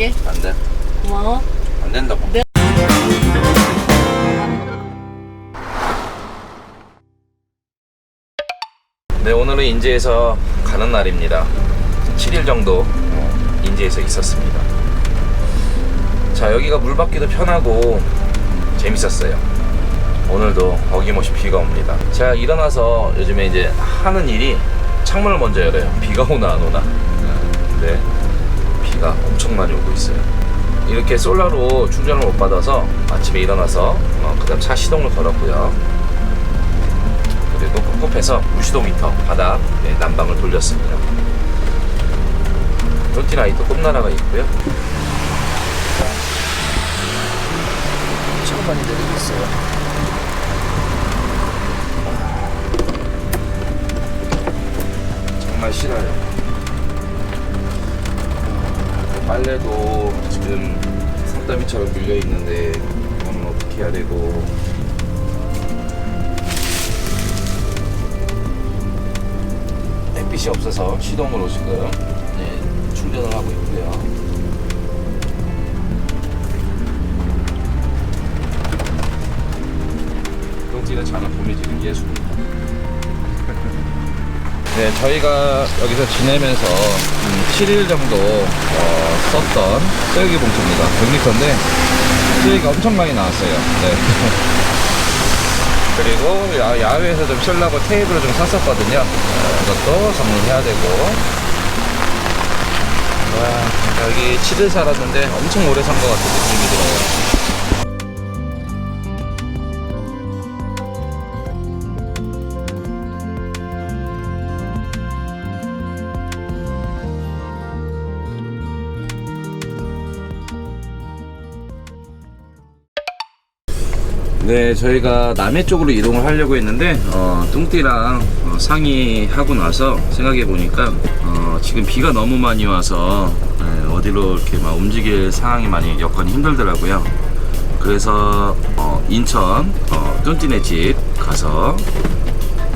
갈게. 안 돼. 고마워. 안 된다고. 네. 네, 오늘은 인제에서 가는 날입니다. 7일 정도 어, 인제에서 있었습니다. 자, 여기가 물 받기도 편하고 재밌었어요. 오늘도 어김없이 비가 옵니다. 제가 일어나서 요즘에 이제 하는 일이 창문을 먼저 열어요. 비가 오나 안 오나. 네, 비가 엄청 많이 오고 있어요. 이렇게 솔라로 충전을 못 받아서 아침에 일어나서 어, 그다음 차 시동을 걸었고요. 그리고 꿉꿉해서 무시동 히터 바닥 네, 난방을 돌렸습니다. 론티나이트 꿈나라가 있고요. 엄청 많이 내리고 있어요. 정말 싫어요. 빨래도 지금 산더미처럼 밀려 있는데 이거는 어떻게 해야 되고 햇빛이 없어서 시동으로 지금 네, 충전을 하고 있고요. 똥띠는 자는 봄이 지는 예술입니다. 네, 저희가 여기서 지내면서 음, 7일 정도 어, 썼던 쓰레기 봉투입니다. 100리터인데 쓰레기가 엄청 많이 나왔어요. 네. 그리고 야, 야외에서 좀 쉬려고 테이블을 좀 샀었거든요. 어, 이것도 정리해야 되고. 와, 여기 7일 살았는데 엄청 오래 산 것 같은 느낌이 들어요. 네, 저희가 남해 쪽으로 이동을 하려고 했는데 어, 뚱띠랑 어, 상의하고 나서 생각해 보니까 어, 지금 비가 너무 많이 와서 예, 어디로 이렇게 막 움직일 상황이 많이 여건이 힘들더라고요. 그래서 어, 인천 어, 뚱띠네 집 가서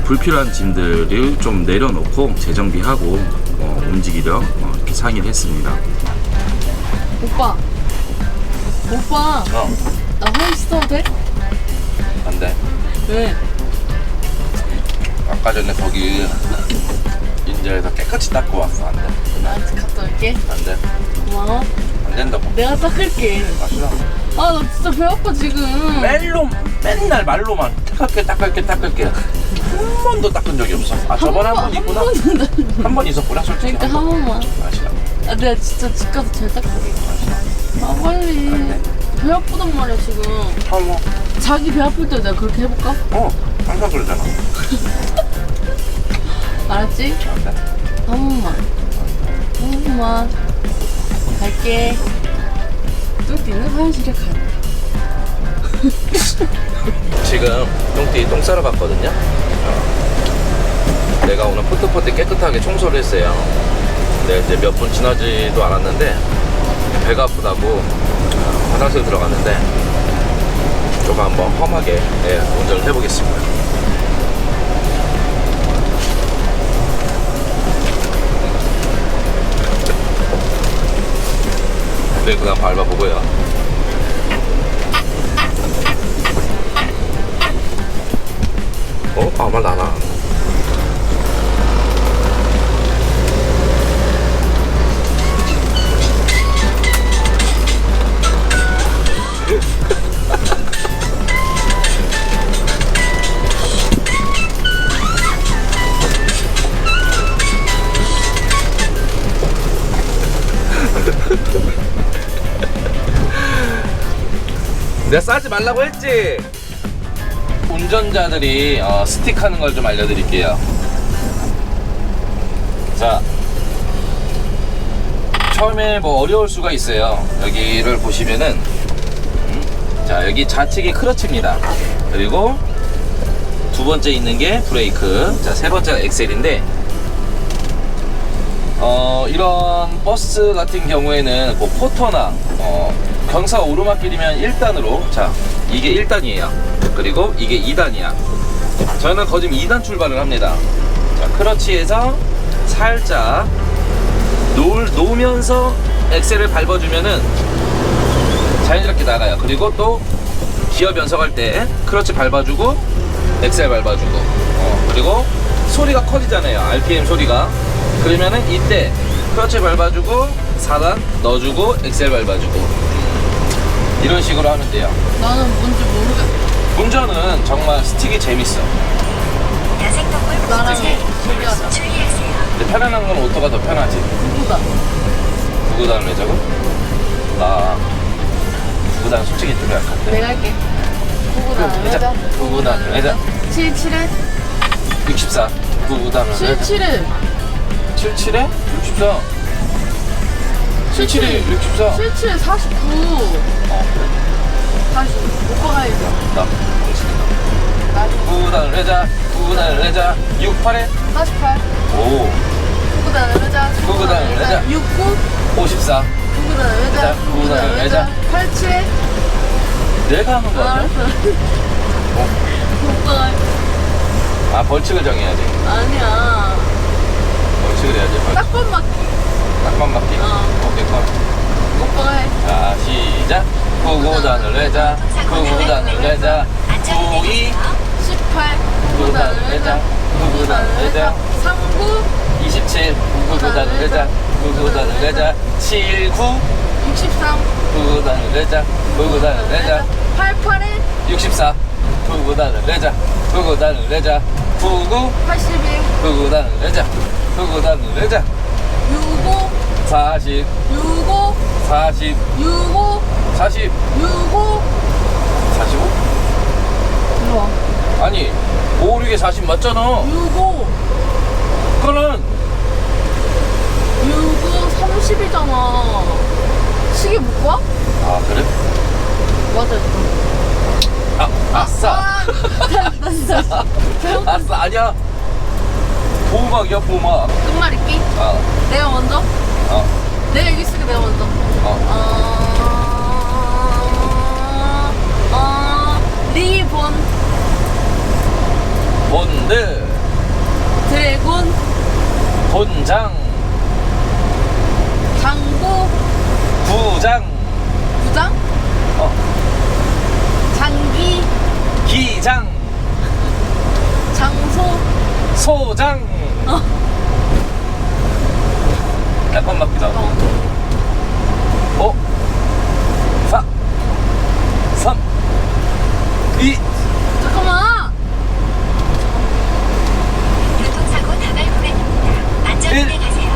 불필요한 짐들을 좀 내려놓고 재정비하고 어, 움직이려 어, 이렇게 상의를 했습니다. 오빠. 오빠. 어, 나 화장실 써도 돼? 안 돼. 왜? 아까 전에 거기 인제에서 깨끗이 닦고 왔어. 안 돼. 나 갔다 올게. 안 돼. 고마워. 안 된다고. 내가 닦을게. 아, 싫어. 아, 나 진짜 배 아파, 지금. 멜로 맨날 말로만 닦을게 닦을게 닦을게 한 번도 닦은 적이 없어 아 저번에 한 번 있구나 한 번도 나- 한번 있었구나 솔직히 그러니까 한 번만. 아 싫어 아, 내가 진짜 집 가서 잘 닦을게. 아 싫어 아, 빨리. 안 배 아프단 말이야, 지금. 어머 자기 배 아플 때 내가 그렇게 해볼까? 어 항상 그러잖아 알았지? 안돼 한 번만. 한 번만. 갈게. 뚜띠는 화장실에 가. 지금 똥띠 똥 싸러 갔거든요 어. 내가 오늘 포트포트 깨끗하게 청소를 했어요 근데 이제 몇 분 지나지도 않았는데 배가 아프다고 어, 화장실 들어갔는데 조금 한번 험하게 예, 운전을 해보겠습니다 네, 그다음 밟아보고요. 어? 아무 말안 와. 내가 싸지 말라고 했지? 운전자들이 어, 스틱하는 걸 좀 알려드릴게요. 자, 처음에 뭐 어려울 수가 있어요. 여기를 보시면은, 음, 자, 여기 좌측이 크러치입니다. 그리고 두 번째 있는 게 브레이크. 자, 세 번째가 엑셀인데, 어, 이런 버스 같은 경우에는 뭐 포터나 어, 경사 오르막길이면 1단으로. 자 이게 1단이에요. 그리고 이게 2단이야. 저는 거짓 2단 출발을 합니다. 자 크러치에서 살짝 놓을, 놓으면서 엑셀을 밟아주면은 자연스럽게 나가요. 그리고 또 기어 변속할 때 크러치 밟아주고 엑셀 밟아주고. 어, 그리고 소리가 커지잖아요. RPM 소리가. 그러면은 이때 크러치 밟아주고 4단 넣어주고 엑셀 밟아주고 이런 식으로 하면 돼요. 나는 뭔지 모르겠어. 운전은 정말 스틱이 재밌어. 야생동물 나랑 보호제 비교하자. 주의하세요. 근데 편안한 건 오토가 더 편하지. 누구다? 구구단 왜 저거? 나 구구단 솔직히 좀 약한데. 내가 할게. 구구단 그, 외자. 회자. 구구단 회자. 77에 64. 구구단 회자. 77에 77에 64. 77에 64. 77에 49. 어, 그래? 다시 오빠 가야지. 나나 구구단 회자. 구구단 회자. 68에 48. 5. 구구단 외자. 구구단 외자. 69. 54. 구구단 외자. 외자. 구구단 구구단 외자. 외자. 87에 내가 하는 거 아니야? 알았어. 오빠가 해. 아 벌칙을 정해야지. 아니야. 벌칙을 해야지. 벌칙. 딱번 맞기. 딱만 맞기. 어. 오케이 컷. 오빠가 해. 자 시작 구구단을 내자 구구단을 내자 구이 18. 구구단을 외자. 구구단을 외자. 39. 27 구구단을 내자 구구단을 내자 79 63. 구구단을 내자 구구단을 내자 88에 64 구구단을 내자 구구단을 내자 99 81. 구구단을 내자 구구단을 내자 65. 40 65. 40 65. 40 65. 45 일로 와. 아니 5 6에 40 맞잖아 65. 그거는 65. 30이잖아. 시계 못 봐? 아 그래? 맞아. 아 아싸 아, 다시 다시. 잘못 아싸 아니야 보호막이야 보호막 끝말 잇기. 어, 내가 먼저. 어, 내가 여기 있으니까 내가 먼저. 어. 어, 어, 리본, 본드. 드래곤, 본장. 장고, 부장 부장, 어, 장기, 기장 장소, 소장 어. 약간 맞기도 하고 어? 4 3 2 잠깐만. 교통사고 다발 구간입니다. 안전 일. 운행하세요.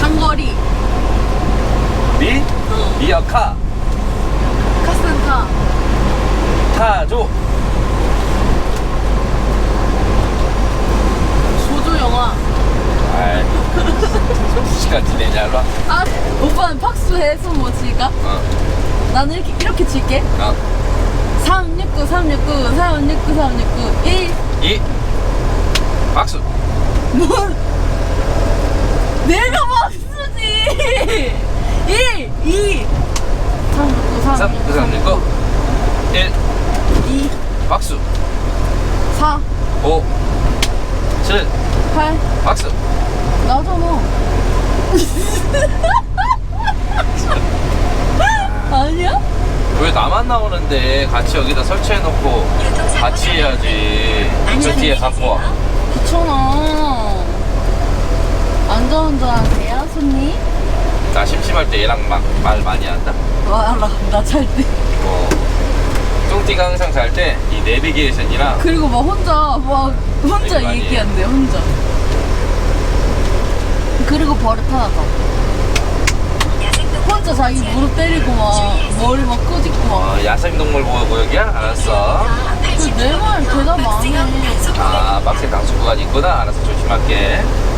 장거리, 리 어. 리어카 카센터, 타조 조조 영화. 아이 시간 지내냐 일로 와 아, 오빠는 박수해 손뭐 칠까? 어, 나는 이렇게 이렇게 칠게. 어. 369, 369, 369, 369, 1. 2 박수 뭘? 내가 박수지! 1, 2, 369, 3 369, 9 3 6 9 1 2, 박수 4, 5 7 8, 박수 나잖아. 아니야? 왜 나만 나오는데 같이 여기다 설치해놓고 같이 해야지 저 뒤에 갖고 와 귀찮아. 안전 운전하세요, 손님? 나 심심할 때 얘랑 막 말 많이 한다 와, 알아. 나잘 때. 어. 뚱띠가 항상 잘 때 이 내비게이션이랑 그리고 막 혼자, 막, 혼자 되게 많이 얘기한대, 혼자. 그리고 버릇 하나 더. 야생동물 혼자 자기 무릎 때리고 막, 머리 막 끄집고 막. 어, 야생동물 보호구역이야? 알았어 그내말 대답 안 해. 아 당수 구간이 있구나 알았어 조심할게 아,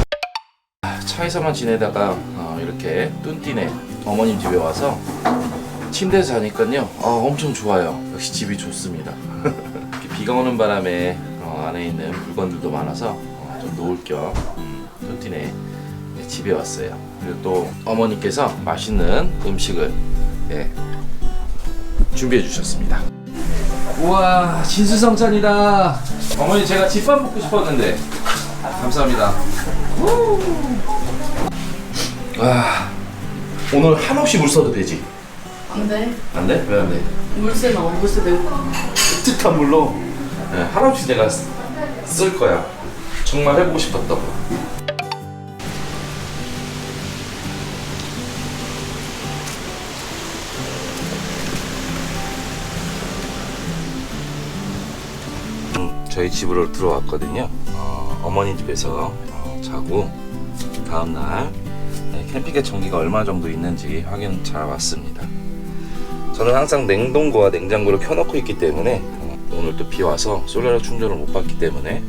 차에서만 지내다가 어, 이렇게 뚠띠네 어머님 집에 와서 침대에서 자니까요. 아, 엄청 좋아요. 역시 집이 좋습니다. 비가 오는 바람에 어, 안에 있는 물건들도 많아서 어, 좀 놓을 겸 음, 뚠띠네 집에 왔어요. 그리고 또 어머니께서 맛있는 음식을 예, 준비해 주셨습니다. 우와 진수성찬이다. 어머니 제가 집밥 먹고 싶었는데. 감사합니다. 우. 아 오늘 한없이 물 써도 되지? 안 돼. 안 돼? 왜 안 돼? 물세 나와. 물세 내고. 뜨뜻한 물로 네, 한없이 내가 쓰- 쓸 거야. 정말 해보고 싶었다고. 음, 저희 집으로 들어왔거든요. 어, 머니 집에서 어, 자고 다음 날 네, 캠핑의 전기가 얼마 정도 있는지 확인 잘 왔습니다. 저는 항상 냉동고와 냉장고를 켜놓고 있기 때문에 어, 오늘 또 비 와서 솔라로 충전을 못 받기 때문에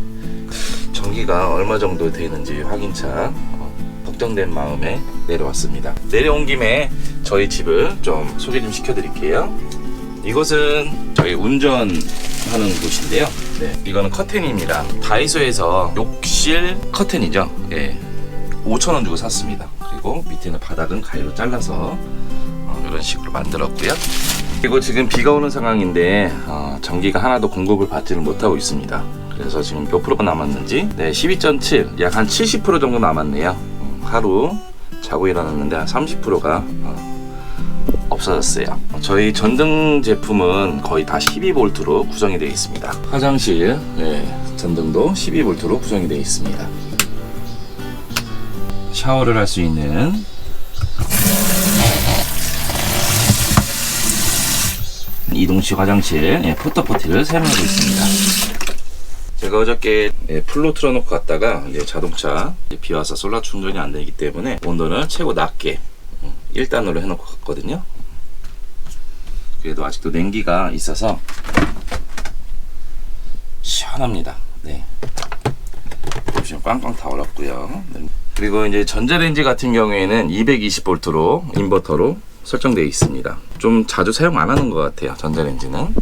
전기가 얼마 정도 되는지 확인차 어, 걱정된 마음에 내려왔습니다. 내려온 김에 저희 집을 좀 소개 좀 시켜드릴게요. 이곳은 저희 운전하는 곳인데요. 네, 이거는 커튼입니다. 다이소에서 욕실 커튼이죠. 예, 5,000원 주고 샀습니다. 그리고 밑에는 바닥은 가위로 잘라서 어, 이런 식으로 만들었고요. 그리고 지금 비가 오는 상황인데 어, 전기가 하나도 공급을 받지를 못하고 있습니다. 그래서 지금 몇 프로가 남았는지 네, 12.7, 약 한 70% 정도 남았네요. 음, 하루 자고 일어났는데 한 30%가 없어졌어요. 저희 전등 제품은 거의 다 12V로 구성이 되어 있습니다. 화장실 네, 전등도 12V로 구성이 되어 있습니다. 샤워를 할 수 있는 이동식 화장실 예, 포터포티를 사용하고 있습니다. 제가 어저께 예, 풀로 틀어놓고 갔다가 이제 자동차 이제 비 와서 솔라 충전이 안 되기 때문에 온도는 최고 낮게 음, 1단으로 해놓고 갔거든요. 그래도 아직도 냉기가 있어서 시원합니다. 네. 지금 꽝꽝 다 얼었고요. 네. 그리고 이제 전자레인지 같은 경우에는 220V로 인버터로 설정되어 있습니다. 좀 자주 사용 안 하는 것 같아요. 전자레인지는.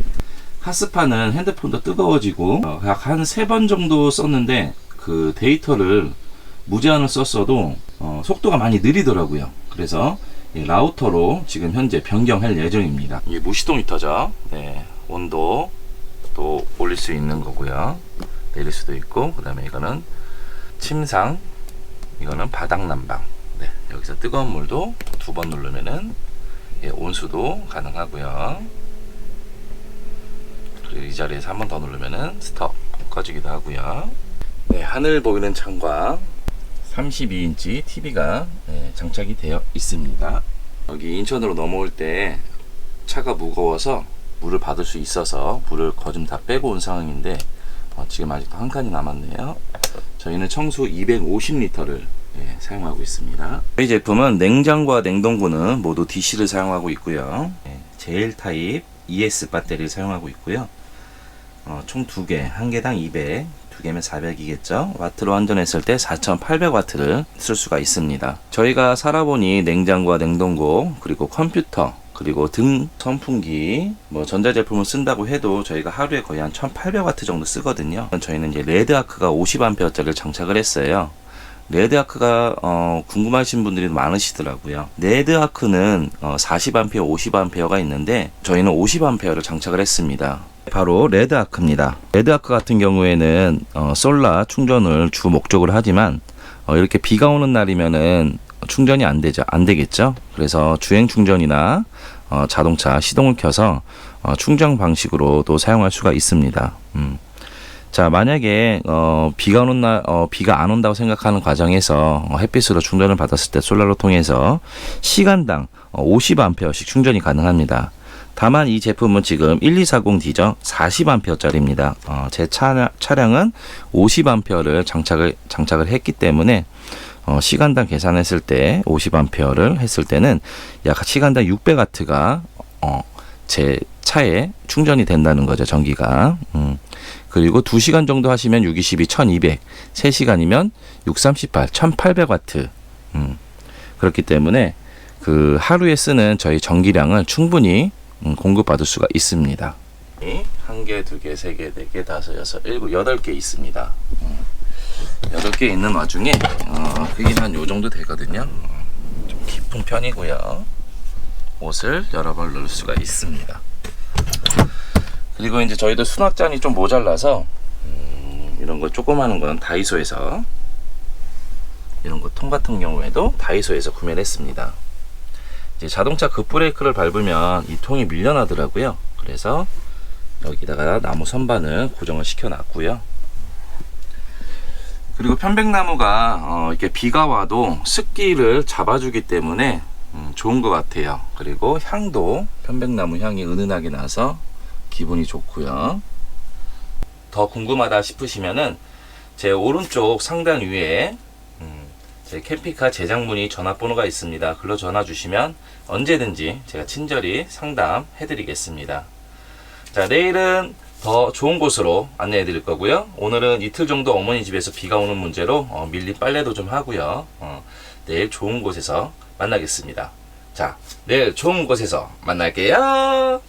핫스파는 핸드폰도 뜨거워지고 어, 약한 세 번 정도 썼는데 그 데이터를 무제한을 썼어도 어, 속도가 많이 느리더라고요. 그래서 이 라우터로 지금 현재 변경할 예정입니다. 이게 무시동 히터죠. 네, 온도 또 올릴 수 있는 거고요. 내릴 수도 있고 그다음에 이거는 침상 이거는 바닥 난방. 네, 여기서 뜨거운 물도 두 번 누르면은 예, 온수도 가능하고요. 그리고 이 자리에서 한 번 더 누르면은 스톱 꺼지기도 하고요. 네, 하늘 보이는 창과 32인치 TV가 네, 장착이 되어 있습니다. 여기 인천으로 넘어올 때 차가 무거워서 물을 받을 수 있어서 물을 거좀 다 빼고 온 상황인데 어, 지금 아직도 한 칸이 남았네요. 저희는 청수 250리터를 예, 사용하고 있습니다. 저희 제품은 냉장고와 냉동고는 모두 DC를 사용하고 있고요. 예, 제일 타입 ES 배터리를 사용하고 있고요. 어, 총두 개, 한 개당 200, 두 개면 400이겠죠. 와트로 환전했을 때 4,800와트를 쓸 수가 있습니다. 저희가 살아보니 냉장고와 냉동고, 그리고 컴퓨터, 그리고 등 선풍기, 뭐 전자제품을 쓴다고 해도 저희가 하루에 거의 한 1,800와트 정도 쓰거든요. 저희는 이제 레드아크가 50A짜리를 장착을 했어요. 레드아크가 어, 궁금하신 분들이 많으시더라고요. 레드아크는 어, 40A, 50A가 있는데 저희는 50A를 장착을 했습니다. 바로 레드아크입니다. 레드아크 같은 경우에는 어, 솔라 충전을 주 목적으로 하지만 어, 이렇게 비가 오는 날이면은 충전이 안 되죠. 안 되겠죠. 그래서 주행 충전이나 어, 자동차 시동을 켜서 어, 충전 방식으로도 사용할 수가 있습니다. 음. 자 만약에 어, 비가 오는 날 어, 비가 안 온다고 생각하는 과정에서 어, 햇빛으로 충전을 받았을 때 솔라로 통해서 시간당 어, 50A씩 충전이 가능합니다. 다만 이 제품은 지금 1240D죠 40A짜리입니다. 어, 제 차, 차량은 50A를 장착을 장착을 했기 때문에 어, 시간당 계산했을 때 50A를 했을 때는 약 시간당 600W가 어, 제 차에 충전이 된다는 거죠 전기가. 음. 그리고 2시간 정도 하시면 6, 22, 1200, 3시간이면 6, 38, 1800와트. 음. 그렇기 때문에 그 하루에 쓰는 저희 전기량을 충분히 음, 공급받을 수가 있습니다. 한 개, 두 개, 세 개, 네 개, 다섯, 여섯, 일곱, 여덟 개 있습니다. 음. 여덟 개 있는 와중에 어, 그게 한요 정도 되거든요. 어, 좀 깊은 편이고요. 옷을 여러 벌 넣을 수가 있습니다. 그리고 이제 저희도 수납장이 좀 모자라서 음, 이런 거 조그마한 건 다이소에서 이런 거 통 같은 경우에도 다이소에서 구매를 했습니다. 이제 자동차 급브레이크를 밟으면 이 통이 밀려나더라고요. 그래서 여기다가 나무 선반을 고정을 시켜 놨고요. 그리고 편백나무가 어, 이렇게 비가 와도 습기를 잡아주기 때문에 음, 좋은 것 같아요. 그리고 향도 편백나무 향이 은은하게 나서 기분이 좋고요. 더 궁금하다 싶으시면은 제 오른쪽 상단 위에 음, 제 캠핑카 제작문의 전화번호가 있습니다. 글로 전화 주시면 언제든지 제가 친절히 상담해 드리겠습니다. 자, 내일은 더 좋은 곳으로 안내해 드릴 거고요. 오늘은 이틀 정도 어머니 집에서 비가 오는 문제로 어, 밀린 빨래도 좀 하고요. 어, 내일 좋은 곳에서 만나겠습니다. 자, 내일 좋은 곳에서 만날게요.